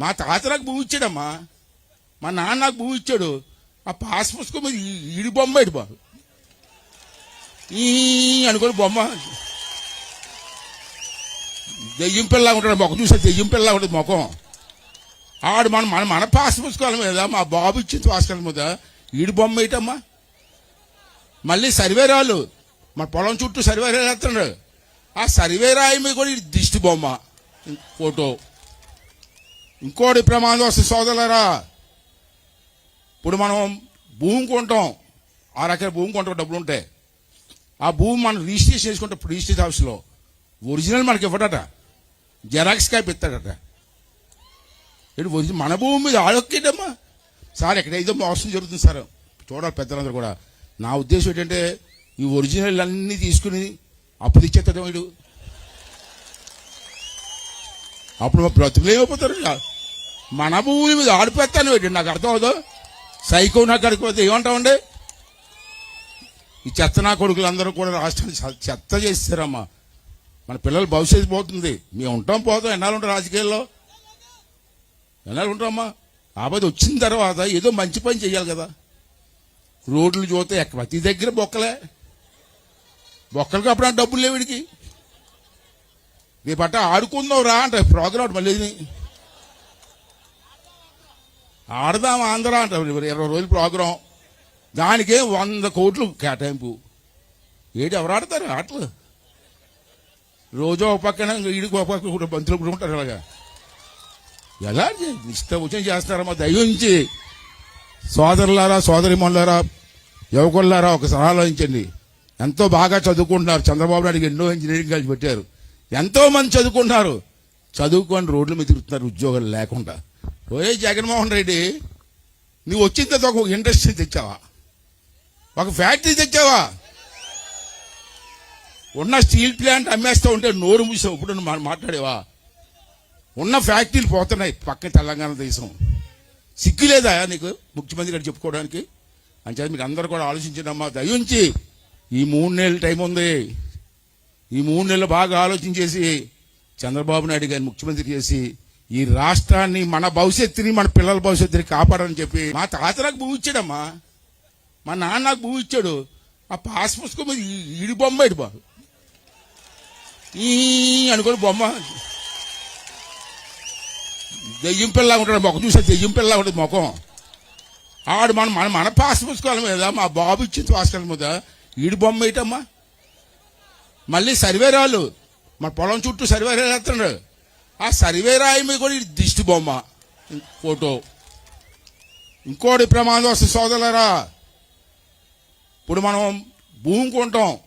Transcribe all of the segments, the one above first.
మా తాత నాకు భూమి ఇచ్చాడమ్మా. మా నాన్న నాకు భూమి ఇచ్చాడు. ఆ పాస్ పుస్తకం మీద ఈడి బొమ్మ ఇటు బాబు. ఈ అనుకోని బొమ్మ. దెయ్యం పిల్ల ఉంటాడు మొక్క చూస్తే దెయ్యం పిల్ల ఉంటుంది ముఖం. ఆడు మన మన మన పాస్ పుస్తకాల మీద మా బాబు ఇచ్చిన పుస్తకాల మీద ఈడి బొమ్మ ఏటమ్మా మళ్ళీ సర్వేరాలు మన పొలం చుట్టూ సర్వేరాలు వేస్తున్నాడు. ఆ సర్వేరాయి మీద కూడా దిష్టి బొమ్మ. ఫోటో. ఇంకోటి ప్రమాదం వస్తుంది సోదరులరా ఇప్పుడు మనం భూమి కొంటాం ఆరు రకాల భూమి కొంటాం డబ్బులు ఉంటాయి ఆ భూమి మనం రిజిస్ట్రేషన్ చేసుకుంటాం ఇప్పుడు రిజిస్ట్రేషన్ ఆఫీస్లో ఒరిజినల్ మనకి ఇవ్వడట. జెరాక్స్ కాపీ ఇస్తాడట. ఇటు ఒరిజినల్ మన భూమి మీద ఆడొక్కేటమ్మా. సార్ ఎక్కడ ఏదో మోసం జరుగుతుంది సార్ చూడాలి పెద్దలందరూ కూడా. నా ఉద్దేశం ఏంటంటే ఈ ఒరిజినల్ అన్నీ తీసుకుని అప్పు తెచ్చేస్తాడు వీడు. అప్పుడు మా బ్రతుకులు మన భూమి మీద ఆడిపోతాను పెట్టి నాకు అర్థం అవదు. సైకో నాకు అడిగిపోతే ఏమంటామండి ఈ చెత్త నా కొడుకులు అందరూ కూడా రాష్ట్రాన్ని చెత్త చేస్తారమ్మా. మన పిల్లల భవిష్యత్తు పోతుంది. మేము ఉంటాం పోతాం. ఎన్నాళ్ళు ఉంటాం రాజకీయాల్లో? ఎన్నాళ్ళు ఉంటామమ్మా ఆపద వచ్చిన తర్వాత ఏదో మంచి పని చేయాలి కదా. రోడ్లు చూస్తే ఎక్క- ప్రతి దగ్గర బొక్కలే. బొక్కలకి అప్పుడు డబ్బులు లేవు నీ పట్ట ఆడుకుందాం రా అంట ప్రోగ్రామ్ మళ్ళీ ఆడదాం ఆంధ్ర అంట. ఇరవై రోజుల ప్రోగ్రాం దానికే వంద కోట్లు కేటాయింపు. ఏంటి ఎవరు ఆడతారు? ఆటలు. రోజు ఒక పక్కన ఈడికి ఒక పక్కన కూడా బంతులు కూడా ఉంటారు అలాగా. ఎలా ఇష్టం వచ్చిన చేస్తారమ్మా దయించి సోదరులారా సోదరిమణులారా యువకులారా ఒకసారి ఆలోచించండి ఎంతో బాగా చదువుకుంటున్నారు. చంద్రబాబు నాయుడు ఎన్నో ఇంజనీరింగ్ కలిసి పెట్టారు. ఎంతో మంది చదువుకుంటున్నారు. చదువుకొని రోడ్ల మీద తిరుగుతున్నారు ఉద్యోగాలు లేకుండా. ఓయే జగన్మోహన్ రెడ్డి నువ్వు వచ్చిన తర్వాత ఒక ఇండస్ట్రీ తెచ్చావా? ఒక ఫ్యాక్టరీ తెచ్చావా? ఉన్న స్టీల్ ప్లాంట్ అమ్మేస్తా ఉంటే నోరు మూసావు. ఇప్పుడు మాట్లాడేవా? ఉన్న ఫ్యాక్టరీలు పోతున్నాయి పక్క తెలంగాణ దేశం. సిగ్గు లేదా నీకు ముఖ్యమంత్రి గారు చెప్పుకోవడానికి? అంచేది మీరు అందరూ కూడా ఆలోచించడమ్మా దయించి ఈ మూడు నెలలు టైం ఉంది. ఈ మూడు నెలలు బాగా ఆలోచించేసి చంద్రబాబు నాయుడు గారిని ముఖ్యమంత్రి చేసి ఈ రాష్ట్రాన్ని మన భవిష్యత్తుని మన పిల్లల భవిష్యత్తుని కాపాడని చెప్పి మా తాత నాకు భూమి ఇచ్చాడమ్మా. మా నాన్న నాకు భూమి ఇచ్చాడు. ఆ పాస్ పుస్తకం ఈడి బొమ్మ ఇటు బాబు ఈ అనుకోని బొమ్మ. దెయ్యం పిల్ల ఉంటాడు మొక్క చూసే దెయ్యం పిల్ల ఉంటుంది ముఖం. ఆడు మన మన మన పాస్ పుస్తకాల మీద మా బాబు ఇచ్చిన పుస్తకాల మీద ఈడి బొమ్మ ఏంటమ్మా మళ్ళీ సర్వేరాలు మన పొలం చుట్టూ సర్వేరాలు వేస్తున్నాడు ఆ సర్వేరాయి మీద కూడా దిష్టి బొమ్మ. ఫోటో. ఇంకోటి ప్రమాదం వస్తుంది సోదరులరా ఇప్పుడు మనం భూమి కొంటాం.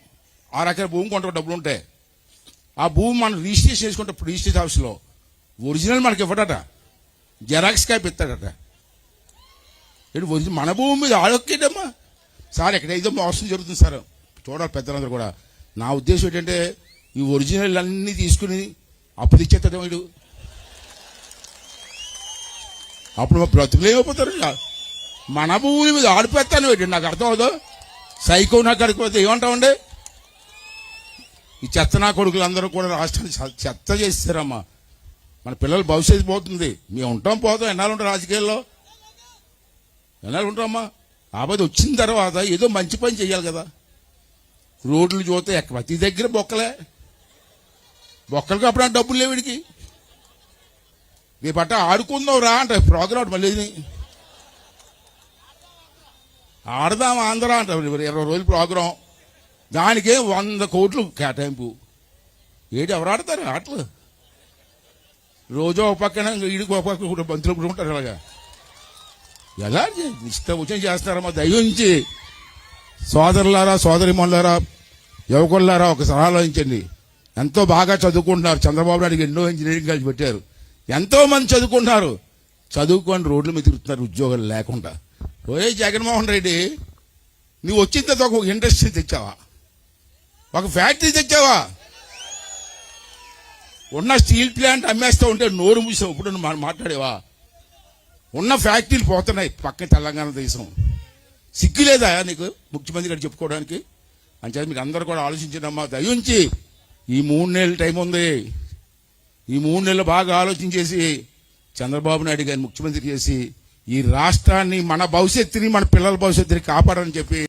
ఆ రకాల భూమి కొంటాం డబ్బులు ఉంటాయి ఆ భూమి మనం రిజిస్ట్రేషన్ చేసుకుంటాం ఇప్పుడు రిజిస్ట్రేషన్ ఆఫీస్లో. ఒరిజినల్ మనకి ఇవ్వడట. జెరాక్స్ కాపీ ఇస్తాడట. ఒరిజినల్? మన భూమి మీద ఆడొక్కేటమ్మా. సార్ ఎక్కడ ఏదో మోసం జరుగుతుంది సార్ చూడాలి పెద్దలందరూ కూడా. నా ఉద్దేశం ఏంటంటే ఈ ఒరిజినల్ అన్నీ తీసుకుని అప్పు తెచ్చేస్తాడు వీడు. అప్పుడు మా బ్రతుకులేమైపోతారు మన భూమి మీద ఆడిపోతాను ఏంటి నాకు అర్థం అవదు. సైకో నాకు అడిగిపోతే ఏమంటామండి ఈ చెత్త నా కొడుకులు అందరూ కూడా రాష్ట్రాన్ని చెత్త చేస్తారమ్మా. మన పిల్లల భవిష్యత్తు పోతుంది. మేము ఉంటాం పోతాం. ఎన్నాళ్ళు ఉంటాం రాజకీయాల్లో? ఎన్నాళ్ళు ఉంటామమ్మా ఆపద వచ్చిన తర్వాత ఏదో మంచి పని చేయాలి కదా. రోడ్లు చూస్తే ఎక్క- ప్రతి దగ్గర బొక్కలే బొక్కలకి అప్పుడు డబ్బులు లేవు వీడికి. రేపట్ట ఆడుకుందాం రా అంట. ప్రోగ్రామ్ మళ్ళీ ఆడదాం ఆంధ్ర అంట. ఇరవై రోజుల ప్రోగ్రాం. దానికే వంద కోట్లు కేటాయింపు. ఏడు ఎవరు ఆడతారు? ఆటలు. రోజు ఒక పక్కన ఈడికి ఒక పక్కన కూడా బంతులు కూడా ఉంటారు అలాగా ఎలా? ఇష్టం వచ్చిన చేస్తారమ్మా. దయించి సోదరులారా సోదరిమణులారా యువకులారా ఒకసారి ఆలోచించండి. ఎంతో బాగా చదువుకుంటున్నారు. చంద్రబాబు నాయుడు ఎన్నో ఇంజనీరింగ్ కలిసి పెట్టారు. ఎంతో మంది చదువుకుంటున్నారు. చదువుకొని రోడ్ల మీద తిరుగుతున్నారు ఉద్యోగాలు లేకుండా. రోజే జగన్మోహన్ రెడ్డి నువ్వు వచ్చిన తర్వాత ఒక ఇండస్ట్రీ తెచ్చావా? ఒక ఫ్యాక్టరీ తెచ్చావా? ఉన్న స్టీల్ ప్లాంట్ అమ్మేస్తా ఉంటే నోరు మూసావు. ఇప్పుడు నువ్వు మాట్లాడేవా? ఉన్న ఫ్యాక్టరీలు పోతున్నాయి పక్క తెలంగాణ దేశం. సిగ్గు లేదా నీకు? ముఖ్యమంత్రి గారు చెప్పుకోవడానికి? అంచేది మీరు అందరూ కూడా ఆలోచించడమ్మా దయించి ఈ మూడు నెలలు టైం ఉంది. ఈ మూడు నెలలు బాగా ఆలోచించేసి చంద్రబాబు నాయుడు గారిని ముఖ్యమంత్రి చేసి ఈ రాష్ట్రాన్ని మన భవిష్యత్తుని మన పిల్లల భవిష్యత్తుని కాపాడని చెప్పి